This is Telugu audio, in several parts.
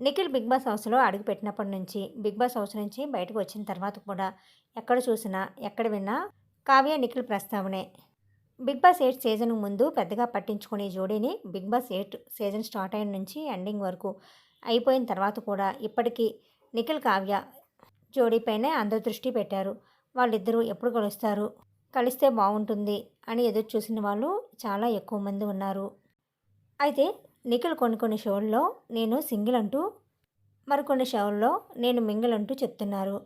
నిఖిల్ బిగ్ బాస్ హౌస్లో అడుగుపెట్టినప్పటి నుంచి బిగ్ బాస్ హౌస్ నుంచి బయటకు వచ్చిన తర్వాత కూడా ఎక్కడ చూసినా ఎక్కడ విన్నా కావ్య నిఖిల్ ప్రస్తావనే. బిగ్ బాస్ ఎయిట్ సీజన్ ముందు పెద్దగా పట్టించుకునే జోడీని Big Boss eight season start అయిన నుంచి ఎండింగ్ వరకు అయిపోయిన తర్వాత కూడా ఇప్పటికీ నిఖిల్ కావ్య జోడీపైనే అందరూ దృష్టి పెట్టారు. వాళ్ళిద్దరూ ఎప్పుడు కలుస్తారు కలిస్తే బాగుంటుంది అని ఎదురు చూసిన వాళ్ళు చాలా ఎక్కువ మంది ఉన్నారు. అయితే నిఖిల్ కొన్ని కొన్ని షోల్లో నేను సింగిల్ అంటూ మరికొన్ని షోల్లో నేను మింగిల్ అంటూ చెప్తున్నారు.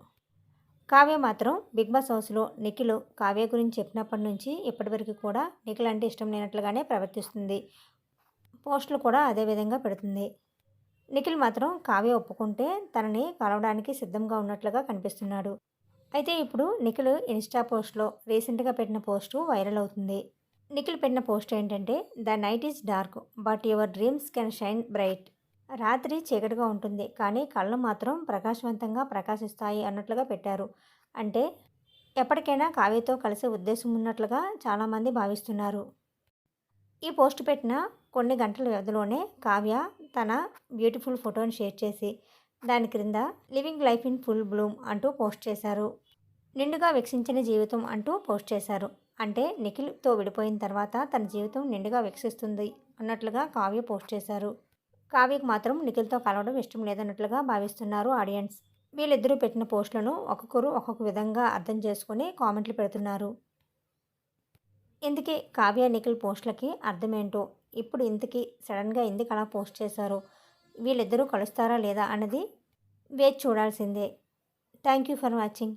కావ్య మాత్రం బిగ్ బాస్ హౌస్లో నిఖిల్ కావ్య గురించి చెప్పినప్పటి నుంచి ఇప్పటివరకు కూడా నిఖిల్ అంటే ఇష్టం లేనట్లుగానే ప్రవర్తిస్తుంది. పోస్టులు కూడా అదే విధంగా పెడుతుంది. నిఖిల్ మాత్రం కావ్య ఒప్పుకుంటే తనని కలవడానికి సిద్ధంగా ఉన్నట్లుగా కనిపిస్తున్నాడు. అయితే ఇప్పుడు నిఖిల్ ఇన్స్టా పోస్ట్లో రీసెంట్గా పెట్టిన పోస్టు వైరల్ అవుతుంది. నిఖిల్ పెట్టిన పోస్ట్ ఏంటంటే the night is dark but your dreams can shine bright. రాత్రి చీకటిగా ఉంటుంది కానీ కళ్ళు మాత్రం ప్రకాశవంతంగా ప్రకాశిస్తాయి అన్నట్లుగా పెట్టారు. అంటే ఎప్పటికైనా కావ్యతో కలిసే ఉద్దేశం ఉన్నట్లుగా చాలామంది భావిస్తున్నారు. ఈ పోస్ట్ పెట్టిన కొన్ని గంటల వ్యవధిలోనే కావ్య తన బ్యూటిఫుల్ ఫోటోని షేర్ చేసి దాని క్రింద living life in full bloom అంటూ పోస్ట్ చేశారు. నిండుగా వికసించిన జీవితం అంటూ పోస్ట్ చేశారు. అంటే నిఖిల్తో విడిపోయిన తర్వాత తన జీవితం నిండుగా వికసిస్తుంది అన్నట్లుగా కావ్య పోస్ట్ చేశారు. కావ్యకు మాత్రం నిఖిల్తో కలవడం ఇష్టం లేదన్నట్లుగా భావిస్తున్నారు ఆడియన్స్. వీళ్ళిద్దరూ పెట్టిన పోస్టులను ఒక్కొక్కరు ఒక్కొక్క విధంగా అర్థం చేసుకుని కామెంట్లు పెడుతున్నారు. ఇందుకే కావ్య నిఖిల్ పోస్టులకి అర్థమేంటో? ఇప్పుడు ఇంతకీ సడన్గా ఎందుకు అలా పోస్ట్ చేశారు? వీళ్ళిద్దరూ కలుస్తారా లేదా అన్నది వేచి చూడాల్సిందే. Thank you for watching.